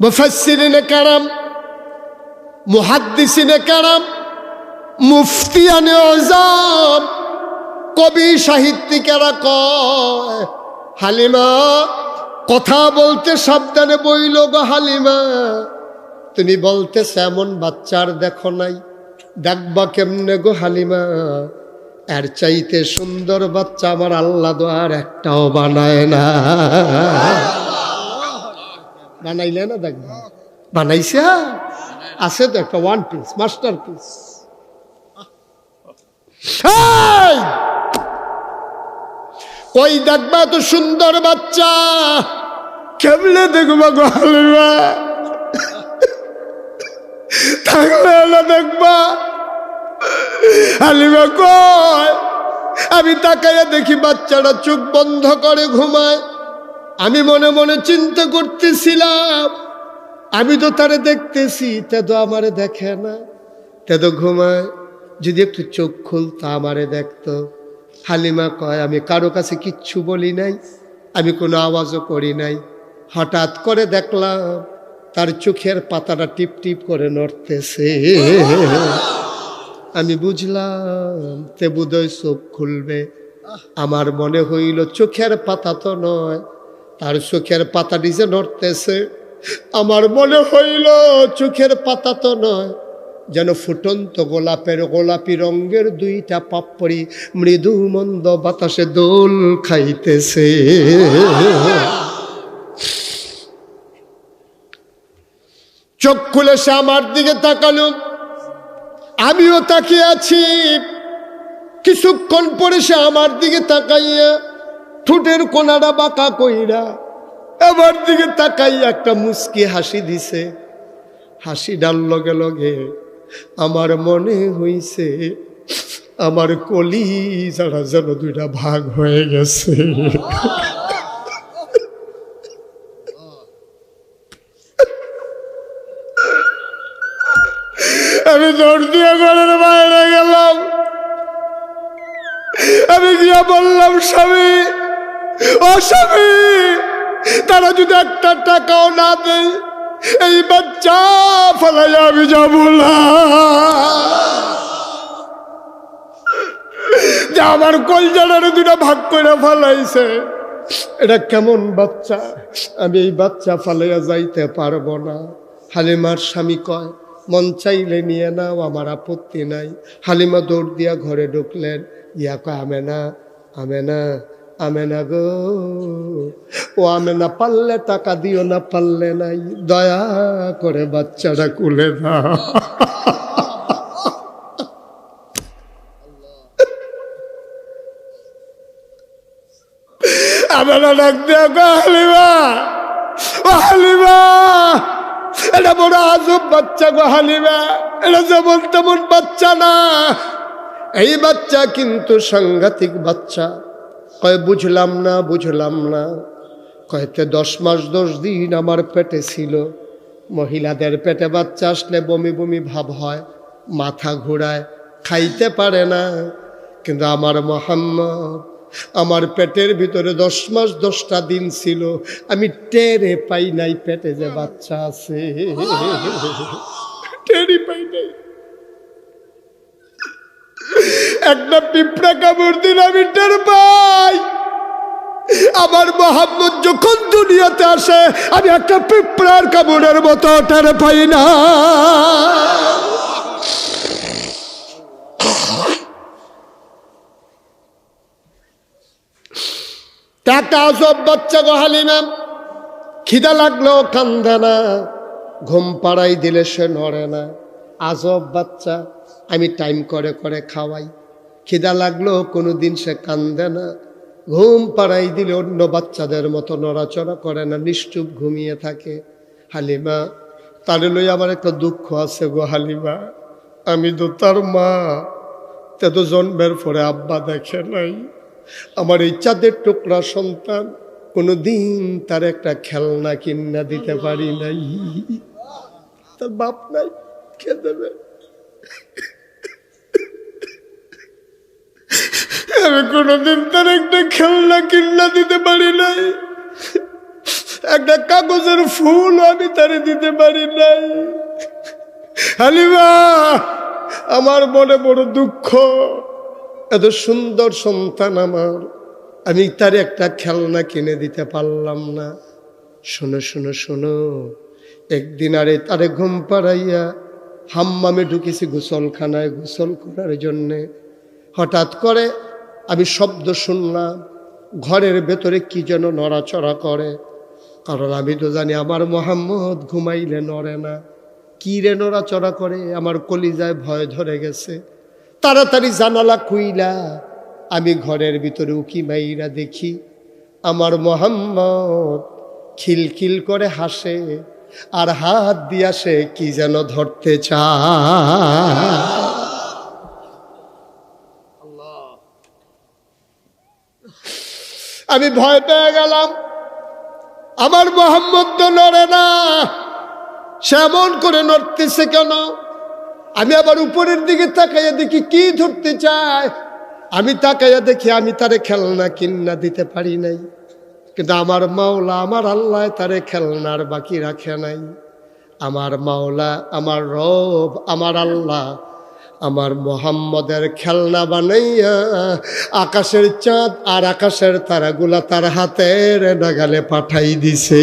মুফাসসিরিনে কারাম, মুহাদ্দিসিনে কারাম, মুফতিয়ানে আজম কবি সাহিত্যিকেরা কয়, হালিমা, কথা বলতে সাবধানে বইল গো হালিমা। তুমি বলতেছ এমন বাচ্চার দেখো নাই, দেখবা কেমনে গো হালিমা। এর চাইতে সুন্দর বাচ্চা আমার আল্লাহ আর একটাও বানায় না। বানাইলে না দেখবা? বানাইছে? আছে তো একটা ওয়ান পিস মাস্টার পিস ওই দেখবা তো সুন্দর বাচ্চা? কেমনে দেখবা গো হালিমা? থাকলে হলো দেখবা? হালিমা কয় আমি তাকাইয়া দেখি বাচ্চাটা চোখ বন্ধ করে ঘুমায়। আমি মনে মনে চিন্তা করতেছিলাম। আমি তো তারে দেখতেছি, তে তো আমারে দেখে না। তে তো ঘুমায়, যদি একটু চোখ খুলতো আমারে দেখতো। হালিমা কয়, আমি কারও কাছে কিচ্ছু বলি নাই, আমি কোনো আওয়াজও করি নাই। হঠাৎ করে দেখলাম, তার চোখের পাতাটা টিপ টিপ করে নড়তেছে। আমি বুঝলাম, তে বোধহয় চোখ খুলবে। আমার মনে হইল চোখের পাতা তো নয় তার চোখের পাতাটি যে নড়তেছে। আমার মনে হইল চোখের পাতা তো নয়, যেন ফুটন্ত গোলাপের গোলাপি রঙের দুইটা পাপড়ি মৃদু মন্দ বাতাসে দোল খাইতেছে। চোখ খুলে সে আমার দিকে তাকালো। আমিও তাকিয়ে আছি। কিছুক্ষণ পরে সে আমার দিকে তাকাইয়া ঠোঁটের কোনাটা বাঁকা কইরা আমার দিকে তাকাইয়া একটা মুস্কি হাসি দিছে। হাসি ডাল লগে লগে আমার মনে হইছে, আমার কলি যারা যেন দুইটা ভাগ হয়ে গেছে। আমি দৌড় দিয়ে ঘরের বাইরে গেলাম। আমি গিয়া বললাম, স্বামী তারা যদি একটা টাকাও না দেয়, এই বাচ্চা ফেলাই আমি যাব না। যে আমার কলজানের দুটা ভাগ করে ফেলাইছে, এটা কেমন বাচ্চা? আমি এই বাচ্চা ফালাইয়া যাইতে পারব না। হালিমার স্বামী কয়, মন চাইলে নিয়ে নাও, আমার আপত্তি নাই। হালিমা দৌড় দিয়া ঘরে ঢুকলেন। ইয়া কয় আমে না আমে না গো ও আমে না পারলে টাকা দিও না, পারলে নাই। দয়া করে বাচ্চাটা কুলে দাও। আমরা ডাক দেয়া গো হালিমা। ও হালিমা, এটা বড় আজব বাচ্চা গো হালিমা। এটা যেমন তেমন বাচ্চা না। এই বাচ্চা কিন্তু সাংঘাতিক বাচ্চা। কয় বুঝলাম না বুঝলাম না। কয়েতে দশ মাস দশ দিন আমার পেটে ছিল। মহিলাদের পেটে বাচ্চা আসলে বমি বমি ভাব হয় মাথা ঘোরায় খাইতে পারে না। কিন্তু আমার মোহাম্মদ আমার পেটের ভিতরে দশ মাস দশটা দিন ছিল। আমি টেরে পাই নাই পেটে যে বাচ্চা আছে। টেরি পাই নাই একটা পিঁপড়া কামড় দিন, আমি টের পাই। আমার মোহাম্মদ যখন দুনিয়াতে আসে, আমি একটা পিঁপড়ার কামড়ের মতো টের পাই না। টাকা সব বাচ্চা গো হালিমা খিদা লাগলেও কান্দে না। ঘুম পাড়াই দিলে সে নড়ে না। আজব বাচ্চা, আমি টাইম করে করে খাওয়াই। খিদা লাগল কোনো দিন সে কান্দে না। ঘুম পাড়াই দিলে অন্য বাচ্চাদের মতো নড়াচড়া করে না, নিশ্চুপ ঘুমিয়ে থাকে। হালিমা, তার লই আমার একটা দুঃখ আছে গো হালিমা। আমি তো তার মা, তে তো জন্মের পরে আব্বা দেখে নাই। আমার এই চাঁদের টুকরা সন্তান কোনো দিন তার একটা খেলনা কিনা দিতে পারি নাই। তার বাপ নাই, কে দেবে? আমি কোনোদিন তার একটা খেলনা কিনা দিতে পারি নাই। একটা কাগজের ফুল আমি তারে দিতে পারি নাই। হালিমা, আমার মনে বড় দুঃখ। এত সুন্দর সন্তান আমার। আমি তার একটা খেলনা কিনে দিতে পারলাম না। শোনো শোনো শোনো। একদিন আরে তারে ঘুম পাড়াইয়া হাম্মামে ঢুকেছি গোসলখানায় গোসল করার জন্যে। হঠাৎ করে আমি শব্দ শুনলাম, ঘরের ভেতরে কি যেন নড়াচড়া করে। কারণ আমি তো জানি আমার মোহাম্মদ ঘুমাইলে নড়ে না। কি রে নড়াচড়া করে? আমার কলিজায় ভয় ধরে গেছে। তাড়াতাড়ি জানালা খুইলা, আমি ঘরের ভিতরে উকি মাইরা দেখি, আমার মোহাম্মদ খিলখিল করে হাসে, আর হাত দিয়া সে কি যেন ধরতে চায়। আমি ভয় পেয়ে গেলাম। আমার মোহাম্মদ তো নড়ে না। সেমন করে নড়তেছে কেন? আমি আবার উপরের দিকে তাকাইয়া দেখি কি ধরতে চায়। আমি তাকাইয়া দেখি আমি তারে খেলনা কিন্না দিতে পারি নাই। কিন্তু আমার মাওলা, আমার আল্লাহ তারে খেলনার বাকি রাখে নাই। আমার মাওলা, আমার রব, আমার আল্লাহ আমার মোহাম্মদের খেলনা বানাইয়া আকাশের চাঁদ আর আকাশের তারাগুলা তার হাতের নাগালে পাঠাই দিছে।